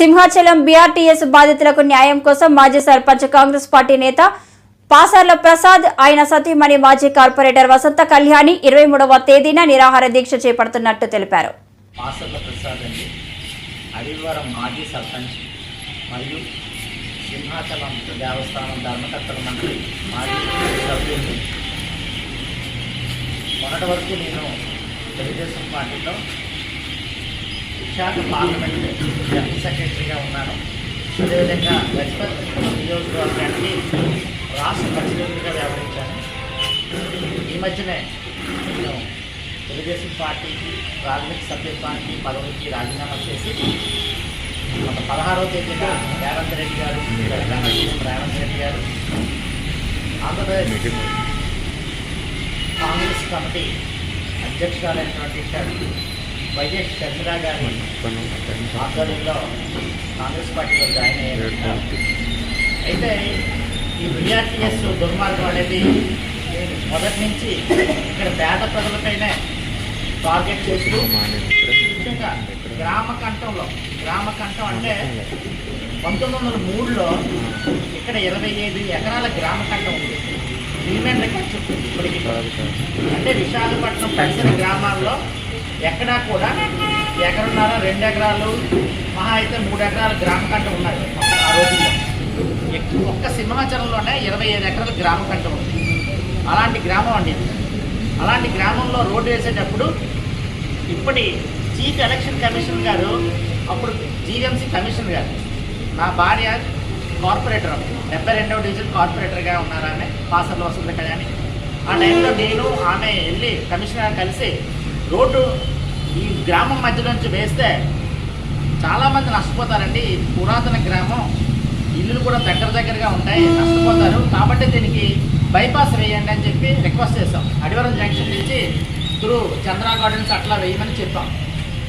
Simhachalam BRTS బాధితులకు న్యాయం కోసం మాజీ సర్పంచ్ కాంగ్రెస్ పార్టీ నేత పాసర్ల ప్రసాద్ ఆయన సతీమణి మాజీ కార్పొరేటర్ వసంత కళ్యాణి ఇరవై మూడవ తేదీన నిరాహార దీక్ష చేపడుతున్నట్టు తెలిపారు. మాజీ సర్పంచ్ మరియు సింహాచలం దేవస్థానం ధర్మకర్తల మాజీ మొన్నటి వరకు నేను తెలుగుదేశం పార్టీలో విశాఖ పార్లమెంట్ సెక్రటరీగా ఉన్నాను. అదేవిధంగా లక్ష్మణ్ నియోజకవర్గానికి రాష్ట్ర ప్రెసిడెంట్గా వ్యవహరించాను. ఈ మధ్యనే నేను తెలుగుదేశం పార్టీకి ప్రాథమిక సభ్యత్వానికి పదవికి రాజీనామా చేసి ఒక పదహారవ తేదీన రేవంత్ రెడ్డి గారు తెలంగాణ రేవంత్ రెడ్డి గారు ఆంధ్రప్రదేశ్ కాంగ్రెస్ కమిటీ అధ్యక్షురాలైనటువంటి వైఎస్ షర్మిలా గారి ఆధ్వర్యంలో కాంగ్రెస్ పార్టీలో జాయిన్ అయ్యారు. అయితే ఈ విఆర్టీఎస్ దుర్మార్గం అనేది మొదటి నుంచి ఇక్కడ పేద ప్రజలపైనే టార్గెట్ చేస్తూ ముఖ్యంగా గ్రామ కంఠంలో గ్రామ కంఠం అంటే పంతొమ్మిది వందల మూడులో ఇక్కడ ఇరవై ఐదు ఎకరాల గ్రామ కంఠం ఉంది. రీమెంట్ రికార్డ్ చెప్తుంది ఇప్పటికీ. అంటే విశాఖపట్నం పరిసర గ్రామాల్లో ఎక్కడా కూడా ఎకరన్నర రెండు ఎకరాలు మహా అయితే మూడు ఎకరాల గ్రామ కంట ఉన్నాయి. ఆ రోజుల్లో. ఒక్క సింహాచలంలోనే ఇరవై ఐదు ఎకరాల గ్రామ కంట ఉంది. అలాంటి గ్రామం అండి అలాంటి గ్రామంలో రోడ్డు వేసేటప్పుడు ఇప్పటి చీఫ్ ఎలక్షన్ కమిషన్ గారు అప్పుడు జీఎంసీ కమిషన్ గారు నా భార్య కార్పొరేటర్ డెబ్బై రెండవ డివిజన్ కార్పొరేటర్గా ఉన్నారు ఆమె పాసర్లో వస్తుంది కదా అని ఆ టైంలో నేను ఆమె వెళ్ళి కమిషనర్ కలిసి రోడ్డు ఈ గ్రామం మధ్య నుంచి వేస్తే చాలామంది నష్టపోతారండి. పురాతన గ్రామం ఇల్లులు కూడా దగ్గర దగ్గరగా ఉంటాయి నష్టపోతారు. కాబట్టి దీనికి బైపాస్ వేయండి అని చెప్పి రిక్వెస్ట్ చేస్తాం అడివరం జంక్షన్ నుంచి త్రూ చంద్రా గార్డెన్స్ అట్లా వేయమని చెప్పాం.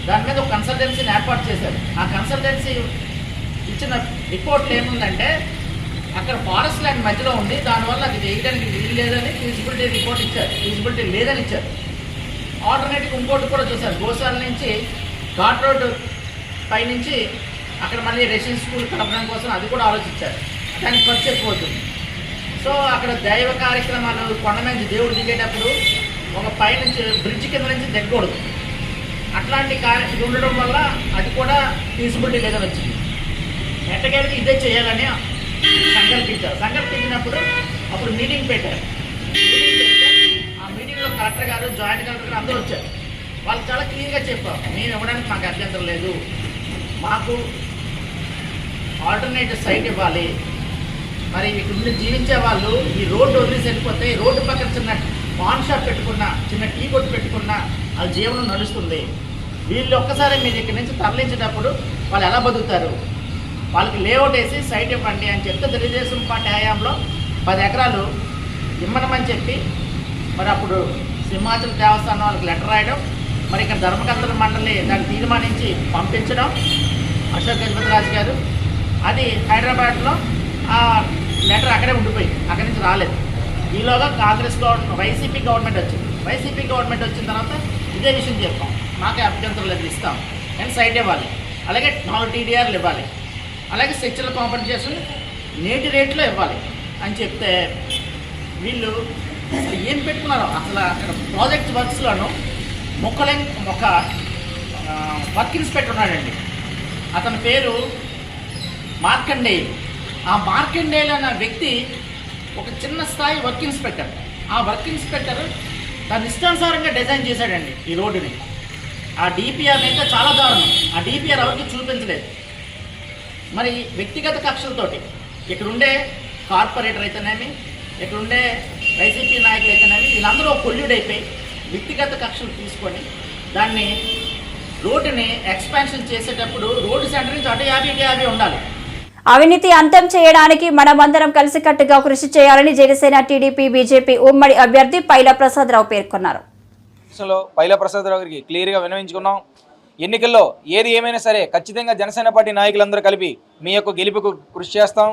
దాని మీద ఒక కన్సల్టెన్సీని ఏర్పాటు చేశారు. ఆ కన్సల్టెన్సీ ఇచ్చిన రిపోర్ట్లు ఏముందంటే అక్కడ ఫారెస్ట్ ల్యాండ్ మధ్యలో ఉంది. దానివల్ల అది వేయడానికి వీలు లేదని ఫీజిబిలిటీ రిపోర్ట్ ఇచ్చారు. ఫీజిబిలిటీ లేదని ఇచ్చారు. ఆల్టర్నేటివ్ ఇంకోటి కూడా చూశారు. గోశాల నుంచి ఘాట్ రోడ్ పైనుంచి అక్కడ మళ్ళీ రెసిడెన్స్ స్కూల్ కలపడం కోసం అది కూడా ఆలోచించారు. దానికి ఖర్చు ఎక్కువ అవుతుంది. సో అక్కడ దైవ కార్యక్రమాలు కొండ మీద దేవుడు దిగేటప్పుడు ఒక పైనుంచి బ్రిడ్జ్ కింద నుంచి దిగకూడదు. అట్లాంటి కార్య ఇది ఉండడం వల్ల అది కూడా ఫీజిబిలిటీ లేదని వచ్చింది. ఎట్టకేళ్ళకి ఇదే చేయాలని సంకల్పించారు. సంకల్పించినప్పుడు అప్పుడు మీటింగ్ పెట్టారు. మీటింగ్ మీటింగ్లో కలెక్టర్ గారు జాయింట్ కలెక్టర్ అందరూ వచ్చారు. వాళ్ళు చాలా క్లియర్గా చెప్పారు మేము ఇవ్వడానికి మాకు అభ్యంతరం లేదు. మాకు ఆల్టర్నేటివ్ సైట్ ఇవ్వాలి. మరి ఇక్కడ జీవించే వాళ్ళు ఈ రోడ్డు వదిలేసి వెళ్ళిపోతే రోడ్డు పక్కన చిన్న పాన్ షాప్ పెట్టుకున్నా చిన్న టీ కొట్టు పెట్టుకున్నా వాళ్ళ జీవనం నడుస్తుంది. వీళ్ళు ఒక్కసారి మీరు ఇక్కడి నుంచి తరలించేటప్పుడు వాళ్ళు ఎలా బతుకుతారు? వాళ్ళకి లేఅవుట్ వేసి సైట్ ఇవ్వండి అని చెప్తే తెలుగుదేశం పార్టీ హయాంలో పది ఎకరాలు ఇమ్మనమని చెప్పి మరి అప్పుడు సింహాచల దేవస్థానం వాళ్ళకి లెటర్ రాయడం మరి ఇక్కడ ధర్మకర్తల మండలి దాన్ని తీర్మానించి పంపించడం అశోక్ గజపతిరాజు గారు. అది హైదరాబాద్లో ఆ లెటర్ అక్కడే ఉండిపోయింది అక్కడి నుంచి రాలేదు. ఈలోగా కాంగ్రెస్ గవర్నమెంట్ వైసీపీ గవర్నమెంట్ వచ్చింది. వైసీపీ గవర్నమెంట్ వచ్చిన తర్వాత ఇదే విషయం చెప్పాం. మాకే అభ్యంతరం లేదు ఇస్తాం. నేను సైడ్ ఇవ్వాలి. అలాగే నాలుగు టీడీఆర్లు ఇవ్వాలి. అలాగే సెక్చువల్ కాంపెన్సేషన్ నేటి రేట్లో ఇవ్వాలి అని చెప్తే వీళ్ళు అసలు ఏం పెట్టుకున్నారు? అసలు అక్కడ ప్రాజెక్ట్ వర్క్స్లోను మొక్కలే ఒక వర్క్ ఇన్స్పెక్టర్ ఉన్నాడండి. అతని పేరు మార్కండేయులు ఆ మార్కండేయులు అన్న వ్యక్తి ఒక చిన్న స్థాయి వర్క్ ఇన్స్పెక్టర్ ఆ వర్క్ ఇన్స్పెక్టర్ తన ఇష్టానుసారంగా డిజైన్ చేశాడండి ఈ రోడ్డుని. ఆ డిపిఆర్ అయితే చాలా దారుణం. ఆ డిపిఆర్ ఎవరికి చూపించలేదు. మరి వ్యక్తిగత కక్షలతోటి ఇక్కడ ఉండే కార్పొరేటర్ అయితేనేమి ఇక్కడుండే వైసీపీ నాయకులు అయితేనేమి వీళ్ళందరూ కొల్యూడ్ అయిపోయి వ్యక్తిగత కక్షలు తీసుకొని దాన్ని రోడ్డుని ఎక్స్పాన్షన్ చేసేటప్పుడు రోడ్డు సెంటర్ నుంచి అటు యాభై యాభై ఉండాలి. అవినీతి అంతం చేయడానికి మనమందరం కలిసికట్టుగా కృషి చేయాలని జనసేన టీడీపీ బీజేపీ ఉమ్మడి అభ్యర్థి పైల ప్రసాదరావు పేర్కొన్నారు. పైల ప్రసాదరావు గారికి క్లియర్గా వినవించుకున్నాం ఎన్నికల్లో ఏది ఏమైనా సరే ఖచ్చితంగా జనసేన పార్టీ నాయకులందరూ కలిపి మీ యొక్క గెలుపుకు కృషి చేస్తాం.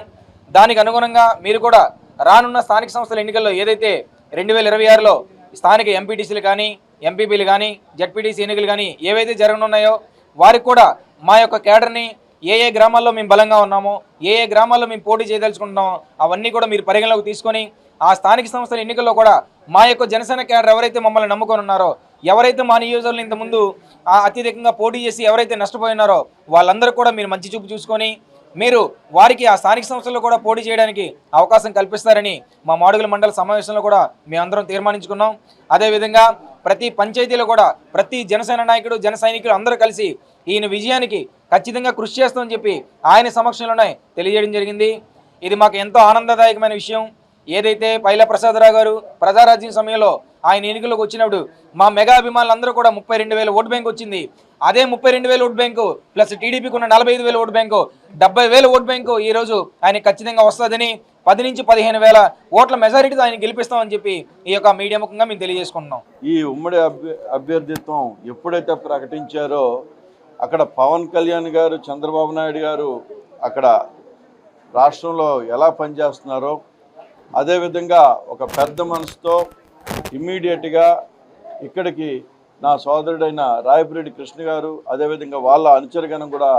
దానికి అనుగుణంగా మీరు కూడా రానున్న స్థానిక సంస్థల ఎన్నికల్లో ఏదైతే రెండు వేల ఇరవై ఆరులో స్థానిక ఎంపీటీసీలు కానీ ఎంపీపీలు కానీ జడ్పీటీసీ ఎన్నికలు కానీ ఏవైతే జరగనున్నాయో వారికి కూడా మా యొక్క కేడర్ని ఏ ఏ గ్రామాల్లో మేము బలంగా ఉన్నామో ఏ ఏ గ్రామాల్లో మేము పోటీ చేయదలుచుకుంటున్నామో అవన్నీ కూడా మీరు పరిగణలోకి తీసుకొని ఆ స్థానిక సంస్థల ఎన్నికల్లో కూడా మా యొక్క జనసేన క్యాడర్ ఎవరైతే మమ్మల్ని నమ్ముకొని ఉన్నారో ఎవరైతే మా నియోజకవర్గంలో ఇంతకుముందు ఆ అత్యధికంగా పోటీ చేసి ఎవరైతే నష్టపోయినారో వాళ్ళందరూ కూడా మీరు మంచి చూపు చూసుకొని మీరు వారికి ఆ స్థానిక సంస్థల్లో కూడా పోటీ చేయడానికి అవకాశం కల్పిస్తారని మా మాడుగుల మండల సమావేశంలో కూడా మేము అందరం తీర్మానించుకున్నాం. అదేవిధంగా ప్రతి పంచాయతీలో కూడా ప్రతి జనసేన నాయకుడు జన సైనికులు అందరూ కలిసి ఈయన విజయానికి ఖచ్చితంగా కృషి చేస్తామని చెప్పి ఆయన సమక్షంలోనే తెలియజేయడం జరిగింది. ఇది మాకు ఎంతో ఆనందదాయకమైన విషయం. ఏదైతే పైల ప్రసాదరావు గారు ప్రజారాజ్యం సమయంలో ఆయన ఎన్నికలకు వచ్చినప్పుడు మా మెగా అభిమానులందరూ కూడా ముప్పై రెండు వేల ఓటు బ్యాంక్ వచ్చింది. అదే ముప్పై రెండు వేల ఓటు బ్యాంకు ప్లస్ టీడీపీకి ఉన్న నలభై ఐదు వేల ఓటు బ్యాంకు డెబ్బై వేల ఓటు బ్యాంకు ఈ రోజు ఆయన ఖచ్చితంగా వస్తుందని పది నుంచి పదిహేను వేల ఓట్ల మెజారిటీతో ఆయన గెలిపిస్తామని చెప్పి ఈ యొక్క మీడియా ముఖంగా మేము తెలియజేసుకుంటున్నాం. ఈ ఉమ్మడి అభ్య అభ్యర్థిత్వం ఎప్పుడైతే ప్రకటించారో అక్కడ పవన్ కళ్యాణ్ గారు చంద్రబాబు నాయుడు గారు అక్కడ రాష్ట్రంలో ఎలా పనిచేస్తున్నారో అదేవిధంగా ఒక పెద్ద మనసుతో ఇమ్మీడియట్గా ఇక్కడికి నా సోదరుడైన రాయపురెడ్డి కృష్ణ గారు అదేవిధంగా వాళ్ళ అనుచరగణం కూడా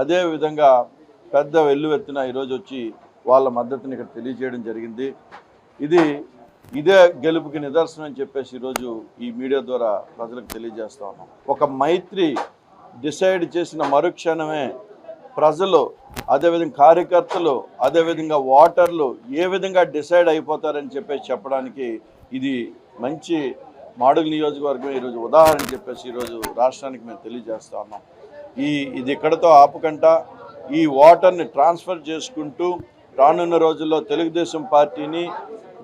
అదే విధంగా పెద్ద వెల్లువెత్తిన ఈరోజు వచ్చి వాళ్ళ మద్దతుని ఇక్కడ తెలియజేయడం జరిగింది. ఇది ఇదే గెలుపుకి నిదర్శనం అని చెప్పేసి ఈరోజు ఈ మీడియా ద్వారా ప్రజలకు తెలియజేస్తా ఉన్నాం. ఒక మైత్రి డిసైడ్ చేసిన మరుక్షణమే ప్రజలు అదేవిధంగా కార్యకర్తలు అదేవిధంగా ఓటర్లు ఏ విధంగా డిసైడ్ అయిపోతారని చెప్పేసి చెప్పడానికి ఇది మంచి మాడుగు నియోజకవర్గం ఈరోజు ఉదాహరణ చెప్పేసి ఈరోజు రాష్ట్రానికి మేము తెలియజేస్తా ఉన్నాం. ఈ ఇది ఇక్కడతో ఆపుకంట ఈ ఓటర్ని ట్రాన్స్ఫర్ చేసుకుంటూ రానున్న రోజుల్లో తెలుగుదేశం పార్టీని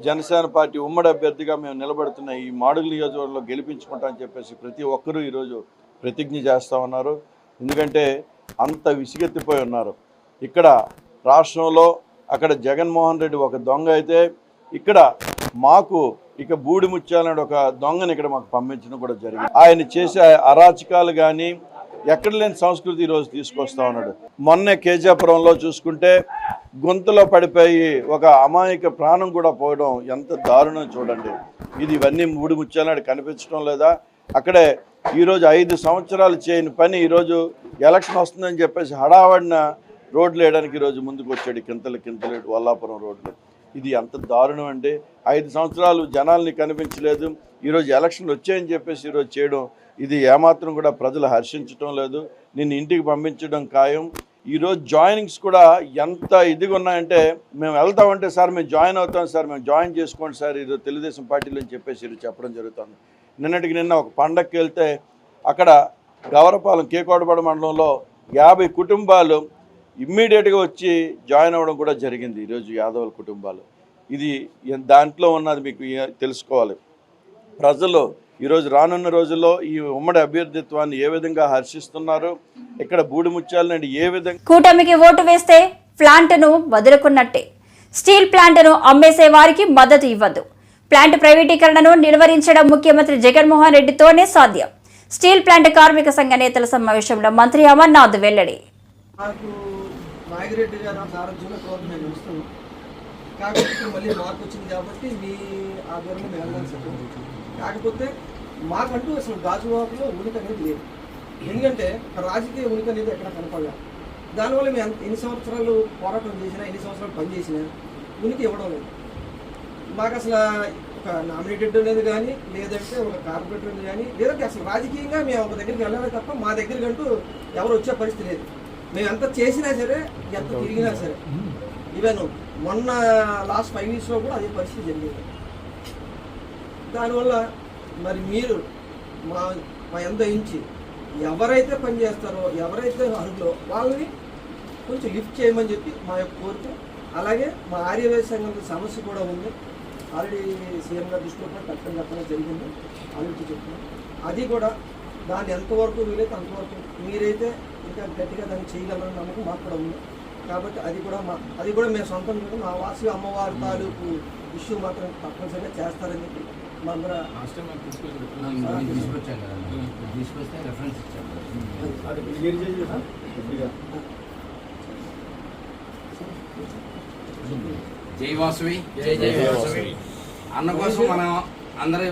జనసేన పార్టీ ఉమ్మడి అభ్యర్థిగా మేము నిలబడుతున్న ఈ మాడుగుల నియోజకవర్గంలో గెలిపించుకుంటామని చెప్పేసి ప్రతి ఒక్కరూ ఈరోజు ప్రతిజ్ఞ చేస్తూ ఉన్నారు. ఎందుకంటే అంత విసిగెత్తిపోయి ఉన్నారు. ఇక్కడ రాష్ట్రంలో అక్కడ జగన్మోహన్ రెడ్డి ఒక దొంగ అయితే ఇక్కడ మాకు ఇక బూడి ముత్యాలనే ఒక దొంగని ఇక్కడ మాకు పంపించడం కూడా జరిగింది. ఆయన చేసే అరాచకాలు కానీ ఎక్కడ లేని సంస్కృతి ఈరోజు తీసుకొస్తా ఉన్నాడు. మొన్న కేజాపురంలో చూసుకుంటే గొంతులో పడిపోయి ఒక అమాయక ప్రాణం కూడా పోవడం ఎంత దారుణం చూడండి. ఇది ఇవన్నీ మూడు ముత్యాలనాడు కనిపించడం లేదా? అక్కడే ఈరోజు ఐదు సంవత్సరాలు చేయని పని ఈరోజు ఎలక్షన్ వస్తుందని చెప్పేసి హడావడిన రోడ్లు వేయడానికి ఈరోజు ముందుకు వచ్చాడు. కింతలు కింతలేడు వల్లాపురం రోడ్లు. ఇది ఎంత దారుణం అండి ఐదు సంవత్సరాలు జనాల్ని కనిపించలేదు ఈరోజు ఎలక్షన్లు వచ్చాయని చెప్పేసి ఈరోజు చేయడం ఇది ఏమాత్రం కూడా ప్రజలు హర్షించడం లేదు నిన్ను ఇంటికి పంపించడం ఖాయం. ఈరోజు జాయినింగ్స్ కూడా ఎంత ఇదిగా ఉన్నాయంటే మేము వెళ్తామంటే సార్ మేము జాయిన్ అవుతాం సార్ మేము జాయిన్ చేసుకోండి సార్ ఈరోజు తెలుగుదేశం పార్టీలో అని చెప్పేసి ఈరోజు చెప్పడం జరుగుతుంది. నిన్నటికి నిన్న ఒక పండగకి వెళ్తే అక్కడ గవరపాలెం కేకోడపాడు మండలంలో యాభై కుటుంబాలు ఇమ్మీడియట్గా వచ్చి జాయిన్ అవ్వడం కూడా జరిగింది ఈరోజు యాదవుల కుటుంబాలు. ఇది దాంట్లో ఉన్నది మీకు తెలుసుకోవాలి. ప్రజలు ఈరోజు రానున్న రోజుల్లో ఈ ఉమ్మడి అభ్యర్థిత్వాన్ని ఏ విధంగా హర్షిస్తున్నారు? ఇక్కడ బూడి ముత్యాలని ఏ విధంగా కూటమికి ఓటు వేస్తే ప్లాంట్ను వదులుకున్నట్టే. స్టీల్ ప్లాంట్ను అమ్మేసే వారికి మద్దతు ఇవ్వద్దు ప్లాంట్ ప్రైవేటీకరణను నిలువరించడం ముఖ్యమంత్రి జగన్మోహన్ రెడ్డితోనే సాధ్యం. స్టీల్ ప్లాంట్ కార్మిక సంఘ నేతల సమావేశంలో మంత్రి అమర్నాథ్ వెల్లడి. నాగిరెడ్డి గారు సారథ్యంలో కోర్టు మేము నడుస్తున్నాం. కాకపోతే మళ్ళీ మార్పు వచ్చింది కాబట్టి మీ ఆధ్వర్యంలో మేము వెళ్ళాల్సి కాకపోతే మాకంటూ అసలు గాజువాకులో ఉనికి అనేది లేదు. ఎందుకంటే రాజకీయ ఉనికి అనేది ఎక్కడ కనపడలేదు దానివల్ల మేము ఎంత- ఎన్ని సంవత్సరాలు పోరాటం చేసినా ఎన్ని సంవత్సరాలు పనిచేసినా ఉనికి ఇవ్వడం లేదు. మాకు అసలు ఒక నామినేటెడ్ అనేది కానీ లేదంటే ఒక కార్పొరేటర్ అనేది కానీ లేదంటే అసలు రాజకీయంగా మేము ఒక దగ్గరికి వెళ్ళాలి తప్ప మా దగ్గరికి అంటూ ఎవరు వచ్చే పరిస్థితి లేదు. మేము ఎంత చేసినా సరే ఎంత తిరిగినా సరే. ఈవెన్ మొన్న లాస్ట్ ఫైవ్ ఇయర్స్లో కూడా అదే పరిస్థితి జరిగింది. దానివల్ల మరి మీరు మా మా ఎంత ఇంచి ఎవరైతే పని చేస్తారో ఎవరైతే అర్హులో వాళ్ళని కొంచెం లిఫ్ట్ చేయమని చెప్పి మా యొక్క కోరిక. అలాగే మా ఆర్యవేశ సంఘం సమస్య కూడా ఉంది. ఆల్రెడీ సీఎం గారి దృష్టిలో కూడా కట్టడం చెప్పడం జరిగింది. ఆలోచించి చెప్తున్నాం. అది కూడా దాన్ని ఎంతవరకు వీలైతే అంతవరకు మీరైతే ఇంకా గట్టిగా దాన్ని చేయగలరని నమ్మకం మాకు కూడా ఉంది. కాబట్టి అది కూడా మా అది కూడా మేము సొంతం చేయడం మా వాసి అమ్మవారి తాలూకు ఇష్యూ మాత్రం తప్పనిసరిగా చేస్తారని చెప్పి మా తీసుకొస్తే రెఫరెన్స్ ఇచ్చాం జై వాసవి. జై జై వాసవి. అన్న కోసం మనం అందరూ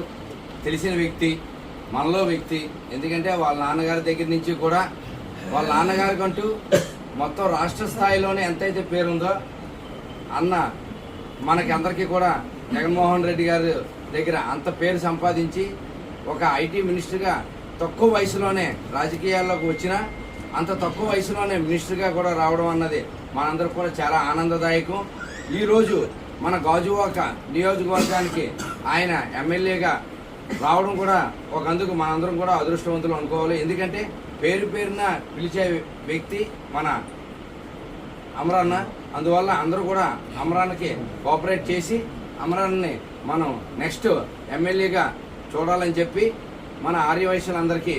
తెలిసిన వ్యక్తి మనలో వ్యక్తి. ఎందుకంటే వాళ్ళ నాన్నగారి దగ్గర నుంచి కూడా వాళ్ళ నాన్నగారికి అంటూ మొత్తం రాష్ట్ర స్థాయిలోనే ఎంతైతే పేరుందో అన్న మనకి అందరికీ కూడా జగన్మోహన్ రెడ్డి గారి దగ్గర అంత పేరు సంపాదించి ఒక ఐటీ మినిస్టర్గా తక్కువ వయసులోనే రాజకీయాల్లోకి వచ్చిన అంత తక్కువ వయసులోనే మినిస్టర్గా కూడా రావడం అన్నది మనందరికి కూడా చాలా ఆనందదాయకం. ఈరోజు మన గాజువాక నియోజకవర్గానికి ఆయన ఎమ్మెల్యేగా రావడం కూడా ఒక అందుకు మనందరం కూడా అదృష్టవంతులు అనుకోవాలి. ఎందుకంటే పేరు పేరున పిలిచే వ్యక్తి మన అమరాన్న. అందువల్ల అందరూ కూడా అమరాన్కి కోఆపరేట్ చేసి అమరాన్ని మనం నెక్స్ట్ ఎమ్మెల్యేగా చూడాలని చెప్పి మన ఆర్యవైశ్యులందరికీ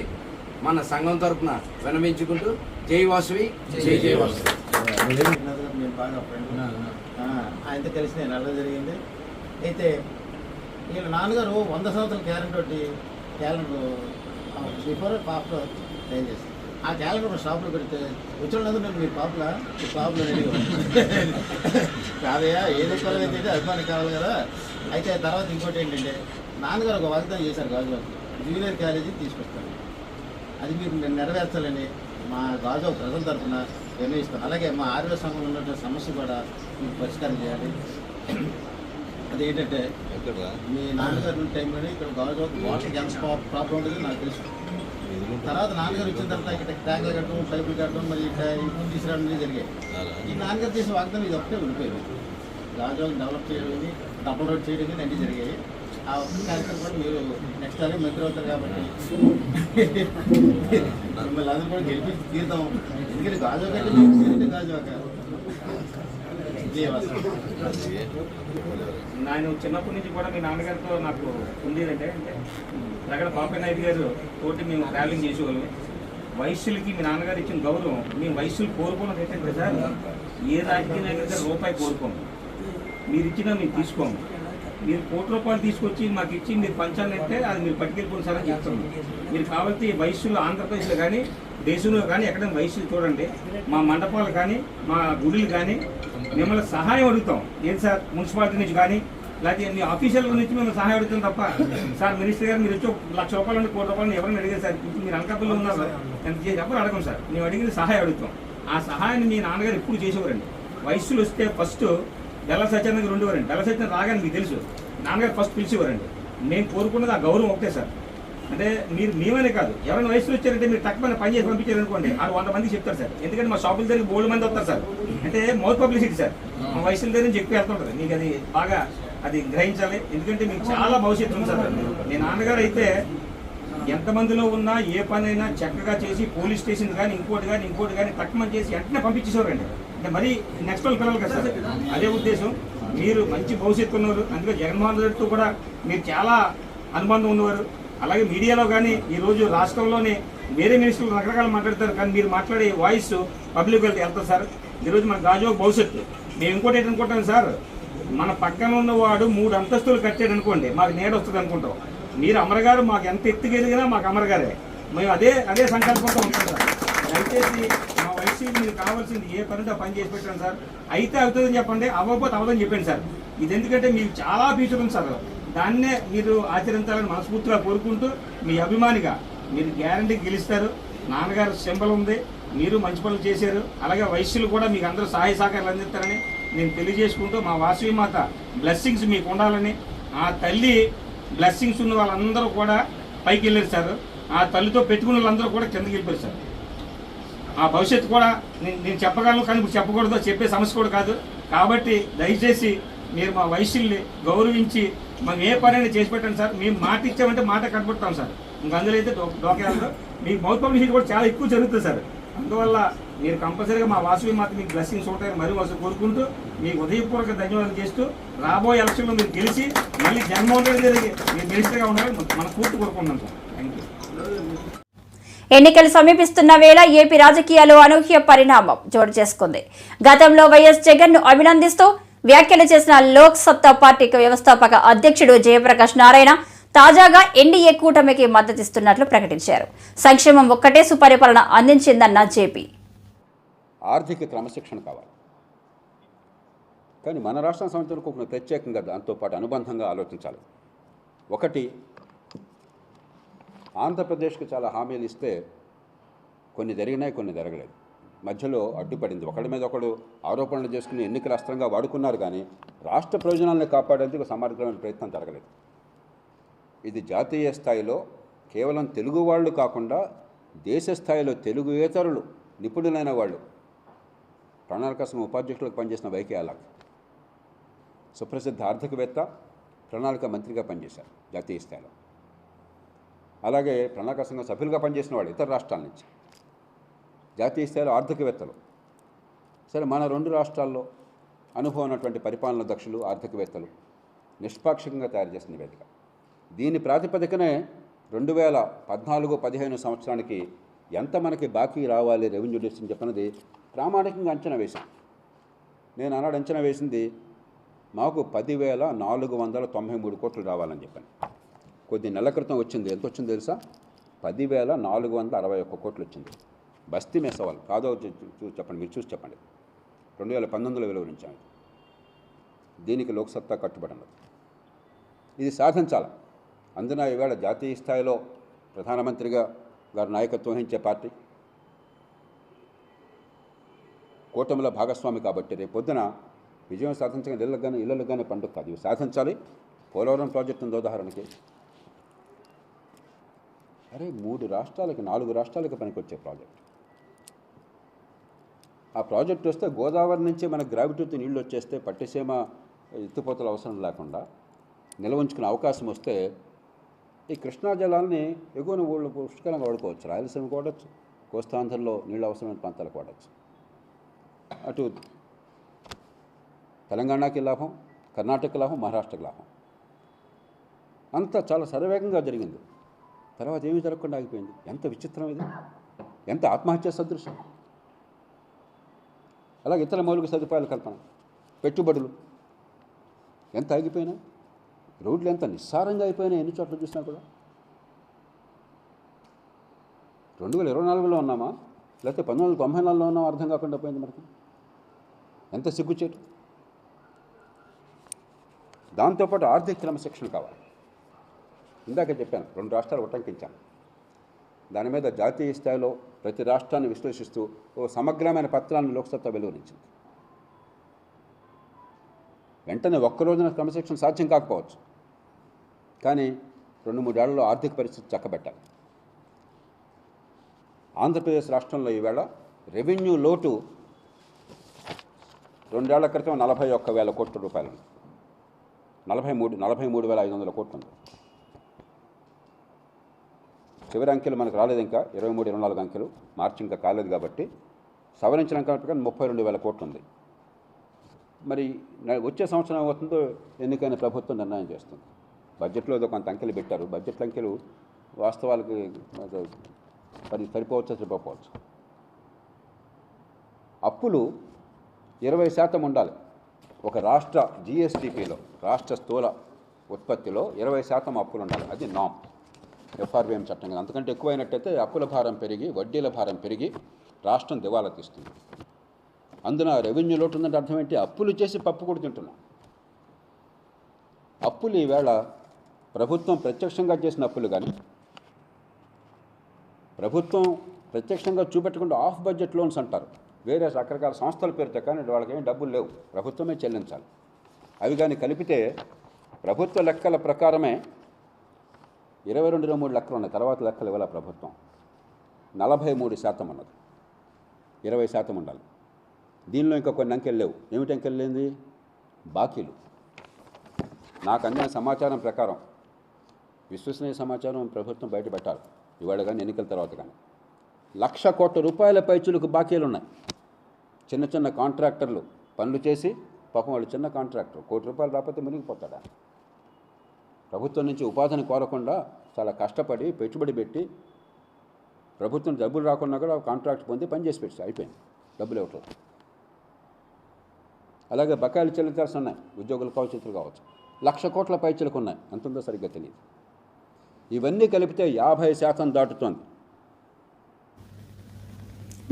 మన సంఘం తరపున వినమించుకుంటూ జై వాసవి జై జై వాసవి. ఆయనతో కలిసి నేను వెళ్ళడం జరిగింది. అయితే వీళ్ళ నాన్నగారు వంద సంవత్సరాల క్యాలెండర్ ఒకటి క్యాలెండర్ బిఫోర్ ఆఫ్టర్ చేంజ్ చేస్తాను ఆ క్యాలెండర్ షాప్లో పెడితే వచ్చినందుకు నేను మీ పాపల? మీ పాపలో రెడీ కాదయ్యా ఏది కొలవైతే అభిమానం కావాలి కదా. అయితే తర్వాత ఇంకోటి ఏంటంటే నాన్నగారు ఒక వాగ్దానం చేశారు గాజువాకి జూనియర్ కాలేజీ తీసుకొస్తాను. అది మీరు నేను నెరవేర్చాలని మా గాజు ప్రజల తరఫున నిర్ణయిస్తాను. అలాగే మా ఆరోగ్య సంఘంలో ఉన్నటువంటి సమస్య కూడా మీకు పరిష్కారం చేయాలి. అదేంటంటే మీ నాన్నగారు టైంలోనే ఇక్కడ గాజు వాటర్ ఎంత ప్రాబ్లం ఉండేది నాకు తెలుసు. తర్వాత నాన్నగారు వచ్చిన తర్వాత ఇక్కడ ట్యాంకులు కట్టడం పైపులు కట్టడం మరి ఇక్కడ ఇంటిని తీసుకురావడం జరిగాయి. ఈ నాన్నగారు చేసిన వాగ్దానం ఇది ఒకటే ఉండిపోయింది. గాజు డెవలప్ చేయడం డబుల్ రోడ్ చేయడం కానీ అన్నీ జరిగాయి. ఆ కార్యక్రమం కూడా మీరు నెక్స్ట్ టైం మంత్రి అవుతారు కాబట్టి మిమ్మల్ని అందరూ కూడా గెలిపించి తీరుతాం. ఎందుకంటే గాజు కంటే మీకు తెలియదు గాజు ఒక విజయవాసం నేను చిన్నప్పటి నుంచి కూడా మీ నాన్నగారితో నాకు ఉండేదంటే అంటే రగడ బాపయ్య నాయుడు గారు తోటి మేము ట్రావెలింగ్ చేసేవాళ్ళం. వయస్సులకి మీ నాన్నగారు ఇచ్చిన గౌరవం మేము వయస్సులు కోరుకోవడం అయితే కదా ఏ రాజకీయ నాయకుడి రూపాయి కోరుకోము. మీరు ఇచ్చినా మేము తీసుకోము. మీరు కోటి రూపాయలు తీసుకొచ్చి మాకు ఇచ్చి మీరు పంచాలంటే అది మీరు పట్టుకెళ్ళిపోయిన సార్ అని చెప్తాము. మీరు కాబట్టి వయస్సులో ఆంధ్రప్రదేశ్లో కానీ దేశంలో కానీ ఎక్కడైనా వయస్సులు చూడండి. మా మండపాలు కానీ మా గుడులు కానీ మిమ్మల్ని సహాయం అడుగుతాం. ఏం సార్? మున్సిపాలిటీ నుంచి కానీ లేకపోతే మీ ఆఫీషియల్ నుంచి మేము సహాయం అడుగుతాం తప్ప. సార్ మినిస్టర్ గారు మీరు వచ్చి లక్ష రూపాయలు కోటి రూపాయలు ఎవరైనా అడిగారు సార్? ఇప్పుడు మీరు అనకాపల్లిలో ఉన్నారు సార్. ఎంత చేసి ఎప్పుడు అడగం సార్. మేము అడిగింది సహాయం అడుగుతాం. ఆ సహాయాన్ని మీ నాన్నగారు ఎప్పుడు చేసేవారండి? వయస్సులు వస్తే ఫస్ట్ బెల్ల సత్యానికి గారు ఉండేవారండి. బెల్ల సత్యం రాగానే మీకు తెలుసు. నాన్నగారు ఫస్ట్ పిలిచేవారండి. నేను కోరుకున్నది ఆ గౌరవం ఒకటే సార్. అంటే మీరు మేమనే కాదు. ఎవరైనా వయసులో వచ్చారంటే మీరు తక్కువ పని చేసి పంపించారు అనుకోండి ఆ వంద మంది చెప్తారు సార్. ఎందుకంటే మా షాపుల దగ్గర బోల్డ్ మంది వస్తారు సార్. అంటే మౌత్ పబ్లిసిటీ సార్. మా వయసుల దగ్గర నుంచి ఎక్కువ మీకు అది బాగా అది గ్రహించాలి. ఎందుకంటే మీకు చాలా భవిష్యత్తు ఉంది సార్. మీ నాన్నగారు అయితే ఎంతమందిలో ఉన్నా ఏ పనైనా చక్కగా చేసి పోలీస్ స్టేషన్ కానీ ఇంకోటి కానీ ఇంకోటి కానీ తక్కువ చేసి వెంటనే పంపించేసేవారండి. అంటే మరీ నెక్స్ట్ వాళ్ళు పిల్లలు కదా సార్. అదే ఉద్దేశం. మీరు మంచి భవిష్యత్తు ఉన్నారు అందుకే జగన్మోహన్ రెడ్డితో కూడా మీరు చాలా అనుబంధం ఉన్నవారు. అలాగే మీడియాలో కానీ ఈరోజు రాష్ట్రంలోనే వేరే మినిస్టర్లు రకరకాలు మాట్లాడతారు. కానీ మీరు మాట్లాడే వాయిస్ పబ్లిక్ వెళ్తే వెళ్తారు సార్. ఈరోజు మన గాజు భవిష్యత్తు. మేము ఇంకోటి ఏంటనుకుంటాం సార్? మన పక్కన ఉన్నవాడు మూడు అంతస్తులు కట్టాడు అనుకోండి మాకు నేడు వస్తుంది అనుకుంటాం. మీరు అమరగారు మాకు ఎంత ఎత్తుకెదిగినా మాకు అమరగారే. మేము అదే అదే సంకల్పంతో ఉంటాం సార్. దయచేసి మా వైసీపీ మీరు కావాల్సింది ఏ పనితో పని చేసి పెట్టాను సార్. అయితే అవుతుందని చెప్పండి అవ్వకపోతే అవ్వదని చెప్పండి సార్. ఇది ఎందుకంటే మీకు చాలా ఫ్యూచర్ ఉంది సార్. దాన్నే మీరు ఆచరించాలని మనస్ఫూర్తిగా కోరుకుంటూ మీ అభిమానిగా మీరు గ్యారంటీ గెలుస్తారు. నాన్నగారు సింబల్ ఉంది. మీరు మంచి పనులు చేశారు. అలాగే వైశ్యులు కూడా మీకు అందరూ సహాయ సహకారాలు అందిస్తారని నేను తెలియజేసుకుంటూ మా వాసవి మాత బ్లెస్సింగ్స్ మీకు ఉండాలని ఆ తల్లి బ్లెస్సింగ్స్ ఉన్న వాళ్ళందరూ కూడా పైకి వెళ్ళారు సార్. ఆ తల్లితో పెట్టుకున్న వాళ్ళందరూ కూడా కిందకి వెళ్ళిపోయారు సార్. ఆ భవిష్యత్తు కూడా నేను నేను చెప్పగలను కానీ ఇప్పుడు చెప్పకూడదు చెప్పే సమస్య కూడా కాదు. కాబట్టి దయచేసి మీరు మా వయసుల్ని గౌరవించి మనం ఏ పనైనా చేసి పెట్టండి సార్. మేము మాట ఇచ్చామంటే మాట కనపడతాం సార్. ఇంకా అందులో అయితే డో- డోకేయాలి మీకు మౌత్ పబ్లిసిటీ కూడా చాలా ఎక్కువ జరుగుతుంది సార్. అందువల్ల మీరు కంపల్సరీగా మా వాసవి మాత మీకు బ్లెస్సింగ్స్ ఉంటాయని మరీ వాసు కోరుకుంటూ మీకు ఉదయపూర్వక ధన్యవాదాలు చేస్తూ రాబోయే ఎలక్షన్లో మీరు గెలిచి మళ్ళీ జగన్మోహన్ రెడ్డి గారికి మీరు మినిస్టర్గా ఉండాలని మనం పూర్తి కోరుకుంటున్నాం సార్. థ్యాంక్ యూ ఎన్నికలు సమీపిస్తున్న వేళ ఏపీ రాజకీయాలు అనూహ్య పరిణామం చోటు చేసుకుంది. గతంలో వైఎస్ జగన్ను అభినందిస్తూ వ్యాఖ్యలు చేసిన లోక్ సత్తా పార్టీకి వ్యవస్థాపక అధ్యక్షుడు జయప్రకాష్ నారాయణ తాజాగా ఎన్డీఏ కూటమికి మద్దతిస్తున్నట్లు ప్రకటించారు. సంక్షేమం ఒక్కటే సుపరిపాలన అందించిందన్న జేపీ. ఆర్థిక క్రమశిక్షణ కావాలి. కానీ మన రాష్ట్ర సంస్థలకు ఒక ప్రత్యేకంగా దాంతోపాటు అనుబంధంగా ఆలోచించాలి. ఒకటి ఆంధ్రప్రదేశ్కి చాలా హామీలు ఇస్తే కొన్ని జరిగినాయి కొన్ని జరగలేదు. మధ్యలో అడ్డుపడింది. ఒకళ్ళ మీద ఒకడు ఆరోపణలు చేసుకుని ఎన్నికల అస్త్రంగా వాడుకున్నారు కానీ రాష్ట్ర ప్రయోజనాలను కాపాడేందుకు సమర్థమైన ప్రయత్నం జరగలేదు. ఇది జాతీయ స్థాయిలో కేవలం తెలుగు వాళ్ళు కాకుండా దేశ స్థాయిలో తెలుగు తెలుగుయేతరులు నిపుణులైన వాళ్ళు ప్రణాళిక సంఘం ఉపాధ్యక్షులకు పనిచేసిన వైకే అలాక్. సుప్రసిద్ధ ఆర్థికవేత్త ప్రణాళిక మంత్రిగా పనిచేశారు జాతీయ స్థాయిలో. అలాగే ప్రణాళిక సంఘం సభ్యులుగా పనిచేసిన వాళ్ళు ఇతర రాష్ట్రాల నుంచి. జాతీయ స్థాయిలో ఆర్థికవేత్తలు. సరే మన రెండు రాష్ట్రాల్లో అనుభవం ఉన్నటువంటి పరిపాలన దక్షులు ఆర్థికవేత్తలు నిష్పాక్షికంగా తయారు చేసిన నివేదిక దీని ప్రాతిపదికనే రెండు వేల పద్నాలుగు పదిహేను సంవత్సరానికి ఎంత మనకి బాకీ రావాలి రెవెన్యూ డిస్ట్రిక్ట్ చెప్పినది ప్రామాణికంగా అంచనా వేశాం. నేను అన్నాడు అంచనా వేసింది మాకు పదివేల నాలుగు వందల తొంభై మూడు కోట్లు రావాలని చెప్పాను. కొద్ది నెలల క్రితం వచ్చింది. ఎంత వచ్చింది తెలుసా? పదివేల నాలుగు వందల అరవై ఒక్క కోట్లు వచ్చింది. బస్తీ మెసవాల్ కాదో చూ- చెప్పండి మీరు చూసి చెప్పండి. రెండు వేల పంతొమ్మిదిలో వెలువరించాము దీనికి లోక్సత్తా కట్టుబడి ఉన్నది. ఇది సాధించాలి. అందున ఈవేళ జాతీయ స్థాయిలో ప్రధానమంత్రిగా గారు నాయకత్వం వహించే పార్టీ. కూటమిలో భాగస్వామి కాబట్టి రేపు పొద్దున విజయం సాధించగా ఇళ్ళకు కానీ ఇళ్ళకు కానీ పండుగ కాదు. ఇవి సాధించాలి. పోలవరం ప్రాజెక్టు ఉంది ఉదాహరణకి అరే మూడు రాష్ట్రాలకి నాలుగు రాష్ట్రాలకి పనికొచ్చే ప్రాజెక్ట్. ఆ ప్రాజెక్ట్ వస్తే గోదావరి నుంచే మనకు గ్రావిటీతో నీళ్ళు వచ్చేస్తే పట్టిసీమ ఎత్తిపోతల అవసరం లేకుండా నిల్వ ఉంచుకునే అవకాశం వస్తే ఈ కృష్ణా జలాన్ని ఎగువన ఊళ్ళో పుష్కలంగా వాడుకోవచ్చు. రాయలసీమ వాడచ్చు. కోస్తాంధ్రలో నీళ్ళు అవసరమైన ప్రాంతాలకు వాడచ్చు. అటు తెలంగాణకి లాభం కర్ణాటక లాభం మహారాష్ట్రకి లాభం. అంతా చాలా శరవేగంగా జరిగింది. తర్వాత ఏమీ జరగకుండా ఆగిపోయింది. ఎంత విచిత్రం ఇది. ఎంత ఆత్మహత్య సదృశ్యం అలాగే ఇతర మౌలిక సదుపాయాల కల్పన. పెట్టుబడులు. ఎంత ఆగిపోయినాయి? రోడ్లు ఎంత నిస్సారంగా అయిపోయినాయి ఎన్ని చోట్ల చూసినా కూడా. రెండు వేల ఇరవై నాలుగులో ఉన్నామా? లేకపోతే పంతొమ్మిది వందల తొంభై నాలుగులో ఉన్నామా? అర్థం కాకుండా పోయింది మనకి. ఎంత సిగ్గుచేటు. దాంతోపాటు ఆర్థిక క్రమశిక్షణ కావాలి. ఇందాక చెప్పాను రెండు రాష్ట్రాలు ఉటంకించాను దాని మీద జాతీయ స్థాయిలో ప్రతి రాష్ట్రాన్ని విశ్లేషిస్తూ ఓ సమగ్రమైన పత్రాన్ని లోక్సత్తా వెలువరించింది. వెంటనే ఒక్క రోజున క్రమశిక్షణ సాధ్యం కాకపోవచ్చు. కానీ రెండు మూడేళ్ళలో ఆర్థిక పరిస్థితి చక్కబెట్టాలి. ఆంధ్రప్రదేశ్ రాష్ట్రంలో ఈవేళ రెవెన్యూ లోటు రెండేళ్ళ క్రితం నలభై ఒక్క వేల కోట్ల రూపాయలు ఉంది. నలభై మూడు నలభై మూడు వేల ఐదు వందల కోట్లు ఉంది. చివరి అంకెలు మనకు రాలేదు ఇంకా ఇరవై మూడు ఇరవై నాలుగు అంకెలు. మార్చి ఇంకా కాలేదు కాబట్టి సవరించిన అంకెల ముప్పై రెండు వేల కోట్లు ఉంది. మరి వచ్చే సంవత్సరం అవుతుందో ఎన్నికైన ప్రభుత్వం నిర్ణయం చేస్తుంది. బడ్జెట్లో ఏదో కొంత అంకెలు పెట్టారు. బడ్జెట్ అంకెలు వాస్తవాలకి పని సరిపోవచ్చు సరిపోవచ్చు అప్పులు ఇరవై శాతం ఉండాలి. ఒక రాష్ట్ర జిఎస్డిపిలో రాష్ట్ర స్థూల ఉత్పత్తిలో ఇరవై శాతం అప్పులు ఉండాలి. అది నామ్ ఎఫ్ఆర్బిఎం చట్టం కదా అంతకంటే ఎక్కువైనట్టయితే అప్పుల భారం పెరిగి వడ్డీల భారం పెరిగి రాష్ట్రం దివాలా తీస్తుంది. అందున రెవెన్యూ లోటు ఉందంటే అర్థం ఏంటి? అప్పులు చేసి పప్పు కూడా తింటున్నాం. అప్పులు ఈవేళ ప్రభుత్వం ప్రత్యక్షంగా చేసిన అప్పులు కానీ ప్రభుత్వం ప్రత్యక్షంగా చూపెట్టకుండా ఆఫ్ బడ్జెట్ లోన్స్ అంటారు. వేరే రకరకాల సంస్థల పేరుతో కానీ వాళ్ళకి డబ్బులు లేవు. ప్రభుత్వమే చెల్లించాలి. అవి కానీ కలిపితే ప్రభుత్వ లెక్కల ప్రకారమే ఇరవై రెండు ఇరవై మూడు లెక్కలు ఉన్నాయి. తర్వాత లెక్కలు ఇవ్వాలి ప్రభుత్వం? నలభై మూడు శాతం ఉన్నది. ఇరవై శాతం ఉండాలి. దీనిలో ఇంకా కొన్ని అంకెలు లేవు. ఏమిటి అంకెలు లేనిది? బాకీలు. నాకు అందిన సమాచారం ప్రకారం విశ్వసనీయ సమాచారం ప్రభుత్వం బయట పెట్టాలి ఇవాళ కానీ ఎన్నికల తర్వాత కానీ. లక్ష కోట్ల రూపాయల పైచులకు బాకీలు ఉన్నాయి. చిన్న చిన్న కాంట్రాక్టర్లు పనులు చేసి పాపం వాళ్ళు చిన్న కాంట్రాక్టర్. కోటి రూపాయలు రాకపోతే మునిగిపోతాడా? ప్రభుత్వం నుంచి ఉపాధిని కోరకుండా చాలా కష్టపడి పెట్టుబడి పెట్టి ప్రభుత్వం డబ్బులు రాకుండా కూడా కాంట్రాక్ట్ పొంది పని చేసి పెట్టి అయిపోయింది. డబ్బులు ఇవ్వట్లేదు అలాగే బకాయిలు చెల్లించాల్సి ఉన్నాయి. ఉద్యోగులు కావచ్చు ఇతరులు కావచ్చు. లక్ష కోట్ల పైచలకు ఉన్నాయి. ఎంత ఉందో సరిగ్గా తెలియదు. ఇవన్నీ కలిపితే యాభై శాతం దాటుతోంది.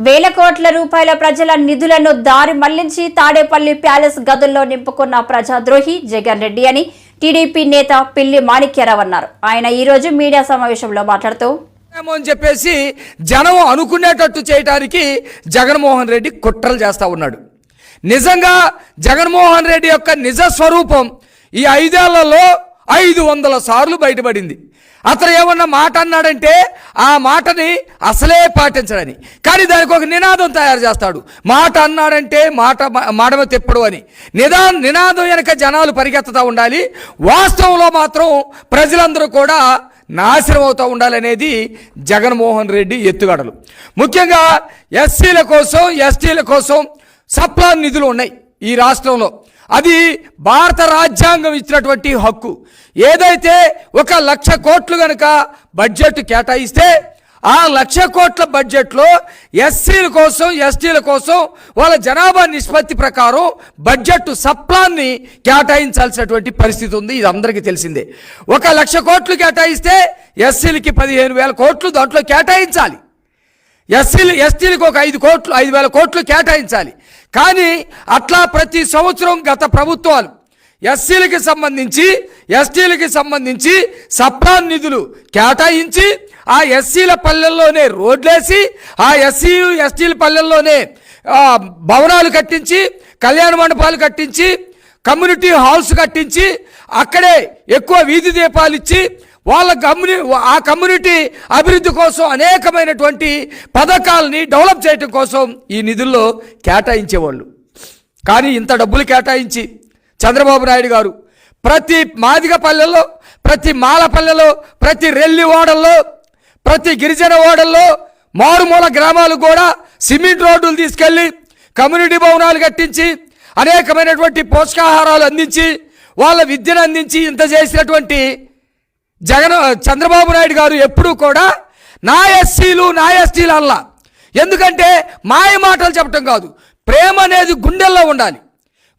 వేల కోట్ల రూపాయల ప్రజల నిధులను దారి మళ్ళించి తాడేపల్లి ప్యాలెస్ గదుల్లో నింపుకున్న ప్రజాద్రోహి జగన్ రెడ్డి అని టీడీపీ నేత పిల్లి మాణిక్యరావు అన్నారు. ఆయన ఈ రోజు మీడియా సమావేశంలో మాట్లాడుతూ అని చెప్పేసి జనం అనుకునేటట్టు చేయడానికి జగన్మోహన్ రెడ్డి కుట్రలు చేస్తా ఉన్నాడు. నిజంగా జగన్మోహన్ రెడ్డి యొక్క నిజ స్వరూపం ఈ ఐదేళ్ళలో ఐదు వందల సార్లు బయటపడింది. అతను ఏమన్నా మాట అన్నాడంటే ఆ మాటని అసలే పాటించడని. కానీ దానికి ఒక నినాదం తయారు చేస్తాడు. మాట అన్నాడంటే మాట మాడమ తెప్పడు అని. నిదా నినాదం వెనక జనాలు పరిగెత్తుతూ ఉండాలి. వాస్తవంలో మాత్రం ప్రజలందరూ కూడా నాశనం అవుతూ ఉండాలనేది జగన్మోహన్ రెడ్డి ఎత్తుగడలు. ముఖ్యంగా ఎస్సీల కోసం ఎస్టీల కోసం సప్లా నిధులు ఉన్నాయి ఈ రాష్ట్రంలో. అది భారత రాజ్యాంగం ఇచ్చినటువంటి హక్కు. ఏదైతే ఒక లక్ష కోట్లు గనక బడ్జెట్ కేటాయిస్తే ఆ లక్ష కోట్ల బడ్జెట్లో ఎస్సీల కోసం ఎస్టీల కోసం వాళ్ళ జనాభా నిష్పత్తి ప్రకారం బడ్జెట్ సప్లాన్ని కేటాయించాల్సినటువంటి పరిస్థితి ఉంది. ఇది అందరికీ తెలిసిందే. ఒక లక్ష కోట్లు కేటాయిస్తే ఎస్సీలకి పదిహేను వేల కోట్లు దాంట్లో కేటాయించాలి. ఎస్సీలు ఎస్టీలకు ఒక ఐదు కోట్లు ఐదు వేల కోట్లు కేటాయించాలి. కానీ అట్లా ప్రతి సంవత్సరం గత ప్రభుత్వాలు ఎస్సీలకి సంబంధించి ఎస్టీలకి సంబంధించి సప్లాన్ నిధులు కేటాయించి ఆ ఎస్సీల పల్లెల్లోనే రోడ్లేసి ఆ ఎస్సీ ఎస్టీల పల్లెల్లోనే భవనాలు కట్టించి కళ్యాణ మండపాలు కట్టించి కమ్యూనిటీ హాల్స్ కట్టించి అక్కడే ఎక్కువ వీధి దీపాలు ఇచ్చి వాళ్ళ కమ్యూని ఆ కమ్యూనిటీ అభివృద్ధి కోసం అనేకమైనటువంటి పథకాలని డెవలప్ చేయటం కోసం ఈ నిధుల్లో కేటాయించేవాళ్ళు. కానీ ఇంత డబ్బులు కేటాయించి చంద్రబాబు నాయుడు గారు ప్రతి మాదిగ పల్లెలో ప్రతి మాలపల్లెలో ప్రతి రెల్లి ఓడల్లో ప్రతి గిరిజన ఓడల్లో మారుమూల గ్రామాలు కూడా సిమెంట్ రోడ్డులు తీసుకెళ్ళి కమ్యూనిటీ భవనాలు కట్టించి అనేకమైనటువంటి పోషకాహారాలు అందించి వాళ్ళ విద్యను అందించి ఇంత చేసినటువంటి జగన్ చంద్రబాబు నాయుడు గారు ఎప్పుడూ కూడా నా ఎస్సీలు నా ఎస్టీలు అల్లా. ఎందుకంటే మాయ మాటలు చెప్పటం కాదు. ప్రేమ అనేది గుండెల్లో ఉండాలి.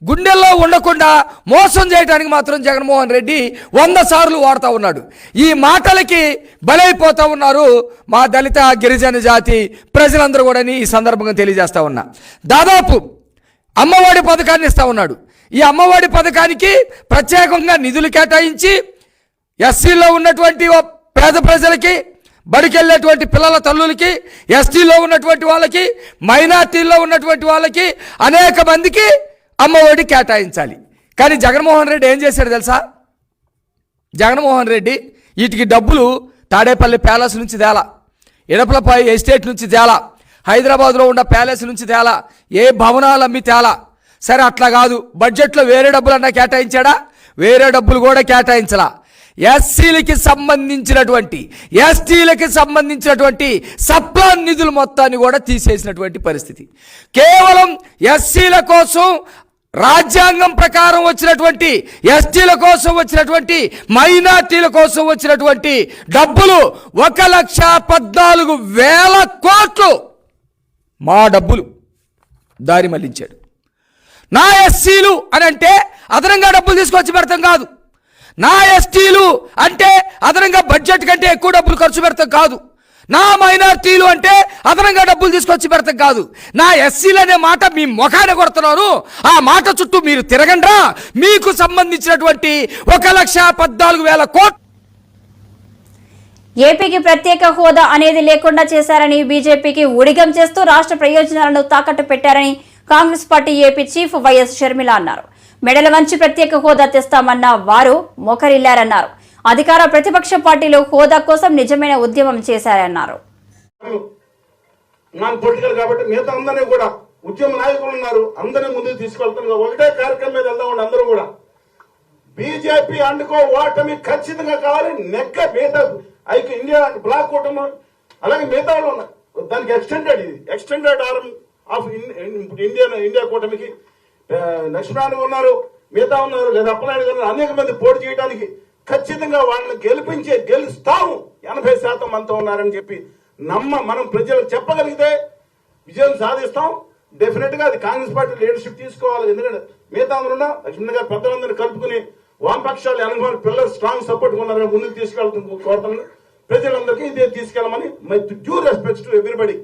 గుండెల్లో ఉండకుండా మోసం చేయడానికి మాత్రం జగన్మోహన్ రెడ్డి వంద సార్లు వాడుతూ ఉన్నాడు. ఈ మాటలకి బలైపోతూ ఉన్నారు మా దళిత గిరిజన జాతి ప్రజలందరూ కూడా ఈ సందర్భంగా తెలియజేస్తూ ఉన్నా. దాదాపు అమ్మఒడి పథకాన్ని ఇస్తా ఉన్నాడు. ఈ అమ్మఒడి పథకానికి ప్రత్యేకంగా నిధులు కేటాయించి ఎస్సీలో ఉన్నటువంటి పేద ప్రజలకి బడికెళ్ళేటువంటి పిల్లల తల్లులకి ఎస్టీలో ఉన్నటువంటి వాళ్ళకి మైనార్టీల్లో ఉన్నటువంటి వాళ్ళకి అనేక మందికి అమ్మఒడి కేటాయించాలి. కానీ జగన్మోహన్ రెడ్డి ఏం చేశాడు తెలుసా? జగన్మోహన్ రెడ్డి వీటికి డబ్బులు తాడేపల్లి ప్యాలెస్ నుంచి తేలా ఇడపలపై ఎస్టేట్ నుంచి తేలా హైదరాబాద్లో ఉన్న ప్యాలెస్ నుంచి తేలా ఏ భవనాలు అమ్మి తేలా. సరే అట్లా కాదు. బడ్జెట్లో వేరే డబ్బులు అన్నా కేటాయించాడా? వేరే డబ్బులు కూడా కేటాయించలా. ఎస్సీలకి సంబంధించినటువంటి ఎస్టీలకి సంబంధించినటువంటి సప్లాన్ నిధులు మొత్తాన్ని కూడా తీసేసినటువంటి పరిస్థితి. కేవలం ఎస్సీల కోసం రాజ్యాంగం ప్రకారం వచ్చినటువంటి ఎస్టీల కోసం వచ్చినటువంటి మైనార్టీల కోసం వచ్చినటువంటి డబ్బులు ఒక లక్ష పద్నాలుగు వేల కోట్లు మా డబ్బులు దారి మళ్ళించాడు. నా ఎస్సీలు అని అంటే అదనంగా డబ్బులు తీసుకొచ్చి పెడతాం కాదు. నా ఎస్టీలు అంటే అదనంగా బడ్జెట్ కంటే ఎక్కువ డబ్బులు ఖర్చు పెడతాం కాదు. నా మైనార్టీలు అంటే అదనంగా డబ్బులు తీసుకొచ్చి పెడతాం కాదు. నా ఎస్సీలు అనే మాట మీ ముఖాన కొడుతున్నారు. ఆ మాట చుట్టూ మీరు తిరగండ్రా. మీకు సంబంధించినటువంటి ఒక లక్ష పద్నాలుగు వేల కోట్లు ఏపీకి ప్రత్యేక హోదా అనేది లేకుండా చేశారని బీజేపీకి ఉడిగం చేస్తూ రాష్ట్ర ప్రయోజనాలను తాకట్టు పెట్టారని Congress party AP chief Y S Sharmila అన్నారు. మెడల వంచి ప్రత్యేక హోదా తెస్తామన్న వారు మోకరిల్లారన్నారు. అధికార ప్రతిపక్ష పార్టీలు హోదా కోసం నిజమైన ఉద్యమం చేశారన్నారు. నాన్ పొలిటికల్ కాబట్టి మిగతా అందరినీ కూడా ఉద్యమ నాయకులు ఉన్నారు. అందరినీ ముందుకు తీసుకెళ్తున్నారు. ఒకటే కార్యక్రమం మీద వెళ్దామండి అందరూ కూడా. బీజేపీ అండుకో ఓటమి ఖచ్చితంగా కావాలి. నెక్క మిగతా ఐక్య ఇండియా బ్లాక్ కూటమి అలాగే మిగతా వాళ్ళు ఉన్నారు. దానికి ఎక్స్టెండెడ్ ఇది. Extended arm of India India కూటమికి లక్ష్మీనారాయణ ఉన్నారు మిగతా ఉన్నారు లేదా అప్పలనాయుడు గారు అనేక మంది పోటీ చేయడానికి ఖచ్చితంగా వాళ్ళని గెలిపించే గెలుస్తాము. ఎనభై శాతం మనతో ఉన్నారని చెప్పి నమ్మ మనం ప్రజలకు చెప్పగలిగితే విజయం సాధిస్తాం. డెఫినెట్గా అది కాంగ్రెస్ పార్టీ లీడర్షిప్ తీసుకోవాలి. ఎందుకంటే మిగతా అందరూ ఉన్నా లక్ష్మణ్ గారు పెద్దలందరినీ కలుపుకుని వామపక్షాలు అనుభవం పిల్లలు స్ట్రాంగ్ సపోర్ట్ ఉన్నారని ముందుకు తీసుకెళ్తాం కోరుతున్నాను ప్రజలందరికీ ఇదే తీసుకెళ్ళమని my due respects to everybody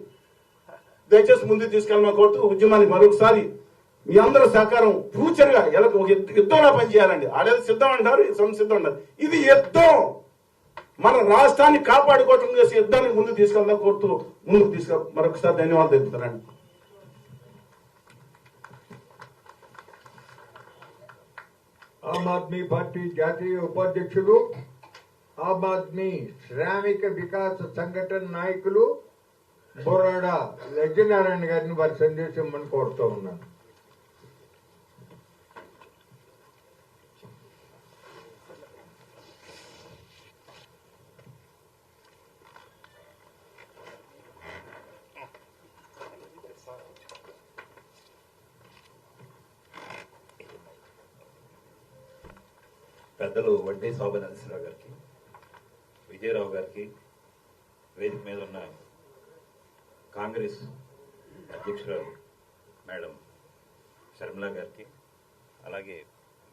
దయచేసి ముందుకు తీసుకెళ్ళమని కోరుతూ ఉద్యమానికి మరొకసారి మీ అందరూ సహకారం ఫ్యూచర్గా ఎలా ఒక యుద్ధంలో పనిచేయాలండి. ఆడేది సిద్ధం అంటారు సంసిద్ధం అంటారు. ఇది యుద్ధం. మన రాష్ట్రాన్ని కాపాడుకోవటం చేసి యుద్ధానికి ముందుకు తీసుకెళ్దాం కోరుతూ ముందుకు తీసుకెళ్ మరొకసారి ధన్యవాదాలు తెలుపుతానండి ఆమ్ ఆద్మీ పార్టీ జాతీయ ఉపాధ్యక్షులు ఆమ్ ఆద్మీ శ్రామిక వికాస సంఘటన నాయకులు బొరాడ లక్ష్మీనారాయణ గారిని వారి సందేశం ఇమ్మని కోరుతూ ఉన్నాను. వేదిక మీద ఉన్న కాంగ్రెస్ అధ్యక్షురాలు మేడం శర్మిల గారికి అలాగే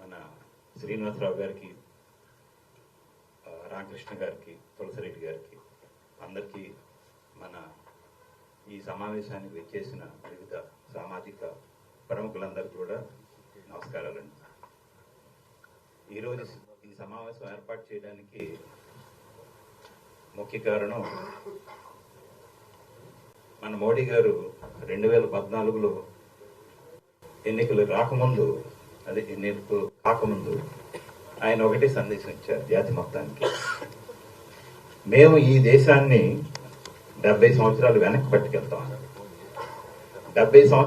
మన శ్రీనివాసరావు గారికి రామకృష్ణ గారికి తులసిరెడ్డి గారికి అందరికీ మన ఈ సమావేశానికి వచ్చేసిన వివిధ సామాజిక ప్రముఖులందరికీ కూడా నమస్కారాలండి. ఈరోజు ఈ సమావేశం ఏర్పాటు చేయడానికి ముఖ్య కారణం మన మోడీ గారు రెండు వేల పద్నాలుగులో ఎన్నికలు రాకముందు అదే ఎన్నికలు కాకముందు ఆయన ఒకటే సందేశం ఇచ్చారు జాతి మొత్తానికి. మేము ఈ దేశాన్ని డెబ్బై సంవత్సరాలు వెనక్కి పట్టుకెళ్తాం. డెబ్బై సంవత్సరాలు